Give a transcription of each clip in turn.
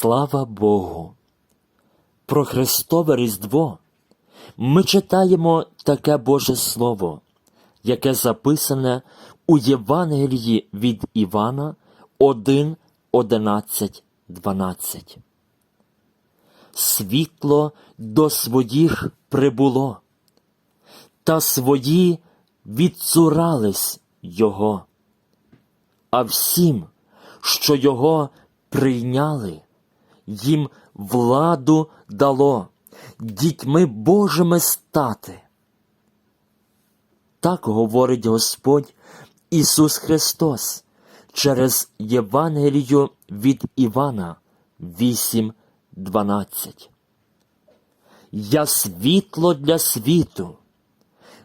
Слава Богу! Про Христове Різдво ми читаємо таке Боже Слово, яке записане у Євангелії від Івана 1, 11, 12. Світло до своїх прибуло, та свої відцурались його, а всім, що його прийняли, їм владу дало дітьми Божими стати. Так говорить Господь Ісус Христос через Євангелію від Івана 8.12. Я світло для світу.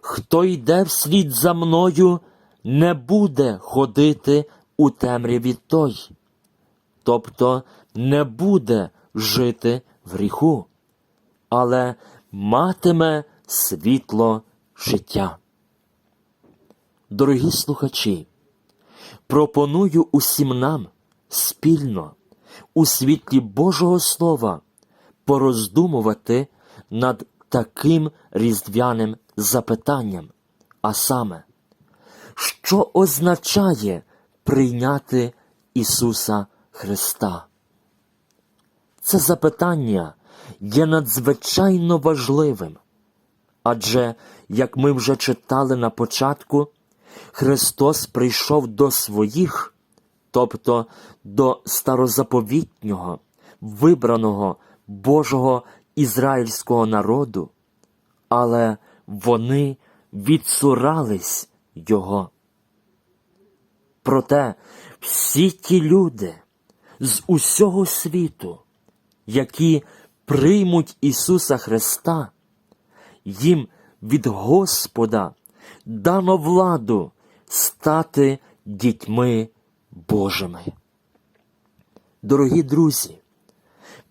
Хто йде вслід за мною, не буде ходити у темряві той, тобто не буде жити в гріху, але матиме світло життя. Дорогі слухачі, пропоную усім нам спільно у світлі Божого Слова пороздумувати над таким різдвяним запитанням, а саме, що означає прийняти Ісуса Христа? Це запитання є надзвичайно важливим, адже, як ми вже читали на початку, Христос прийшов до своїх, тобто до старозаповітнього, вибраного Божого ізраїльського народу, але вони відсурались Його. Проте всі ті люди з усього світу, які приймуть Ісуса Христа, їм від Господа дано владу стати дітьми Божими. Дорогі друзі,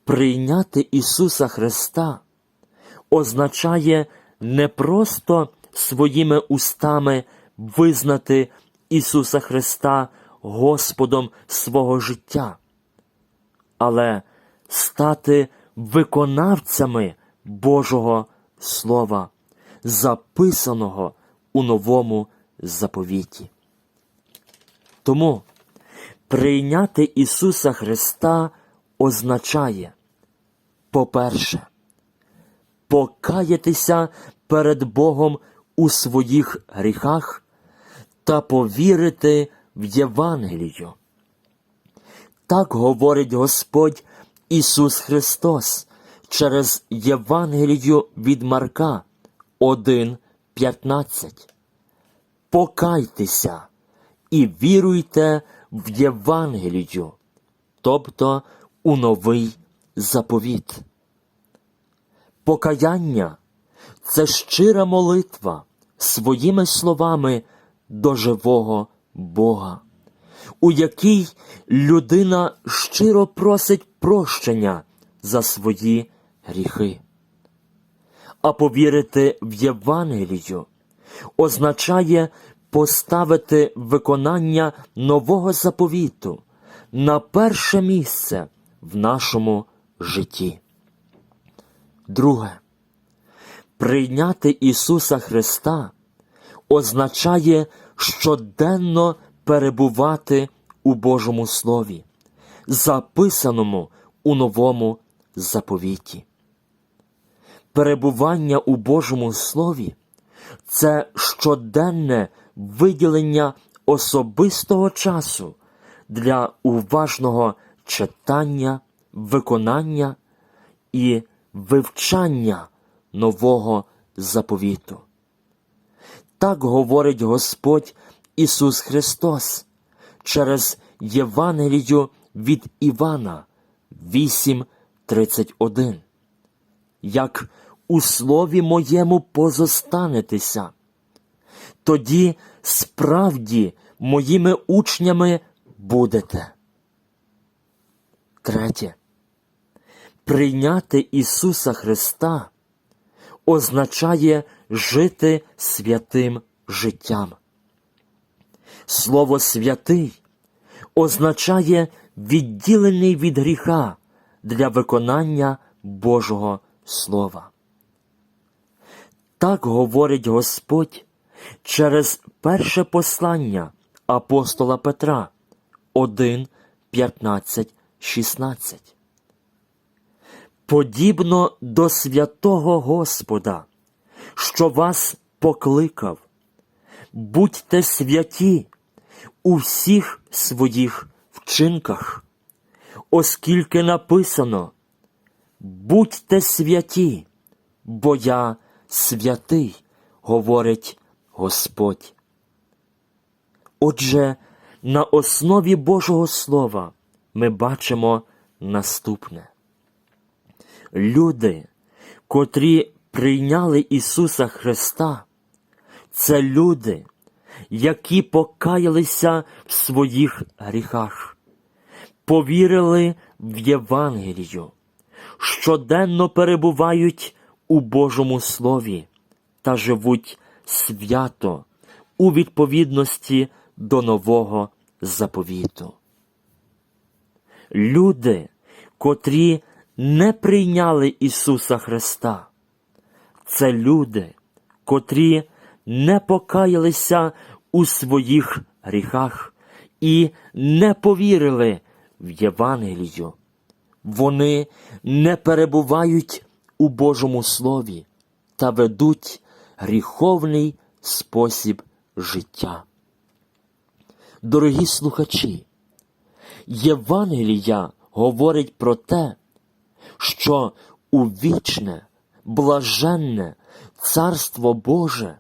прийняти Ісуса Христа означає не просто своїми устами визнати Ісуса Христа Господом свого життя, але стати виконавцями Божого Слова, записаного у новому заповіті. Тому прийняти Ісуса Христа означає, по-перше, покаятися перед Богом у своїх гріхах та повірити в Євангелію. Так говорить Господь Ісус Христос через Євангелію від Марка 1.15. Покайтеся і віруйте в Євангелію, тобто у новий заповіт. Покаяння це щира молитва своїми словами до живого Бога, у якій людина щиро просить прощення за свої гріхи. А повірити в Євангелію означає поставити виконання нового заповіту на перше місце в нашому житті. Друге, прийняти Ісуса Христа означає щоденно перебувати у Божому Слові, записаному у новому заповіті. Перебування у Божому Слові це щоденне виділення особистого часу для уважного читання, виконання і вивчання нового заповіту. Так говорить Господь Ісус Христос через Євангелію від Івана 8.31. Як у слові моєму позостанетеся, тоді справді моїми учнями будете. Третє. Прийняти Ісуса Христа означає жити святим життям. Слово святий означає відділений від гріха, для виконання Божого Слова. Так говорить Господь через перше послання апостола Петра 1, 15, 16. Подібно до святого Господа, що вас покликав, будьте святі у всіх своїх вчинках, оскільки написано Будьте святі, бо я святий, говорить Господь. Отже, на основі Божого Слова ми бачимо наступне. Люди, котрі прийняли Ісуса Христа, це люди, які покаялися в своїх гріхах, повірили в Євангелію, щоденно перебувають у Божому Слові та живуть свято у відповідності до нового заповіту. Люди, котрі не прийняли Ісуса Христа, це люди, котрі не покаялися у своїх гріхах і не повірили в Євангелію. Вони не перебувають у Божому Слові та ведуть гріховний спосіб життя. Дорогі слухачі, Євангелія говорить про те, що у вічне, блаженне Царство Боже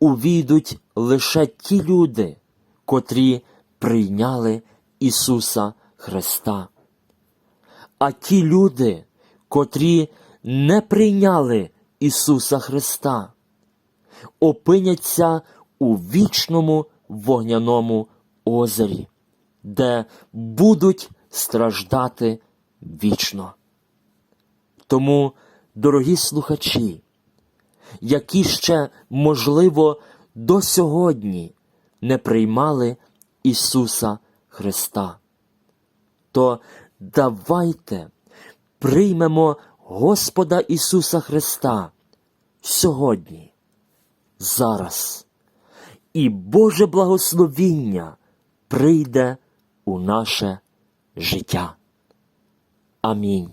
увійдуть лише ті люди, котрі прийняли Ісуса Христа. А ті люди, котрі не прийняли Ісуса Христа, опиняться у вічному вогняному озері, де будуть страждати вічно. Тому, дорогі слухачі, які ще, можливо, до сьогодні не приймали Ісуса Христа, то давайте приймемо Господа Ісуса Христа сьогодні, зараз, і Боже благословіння прийде у наше життя. Амінь.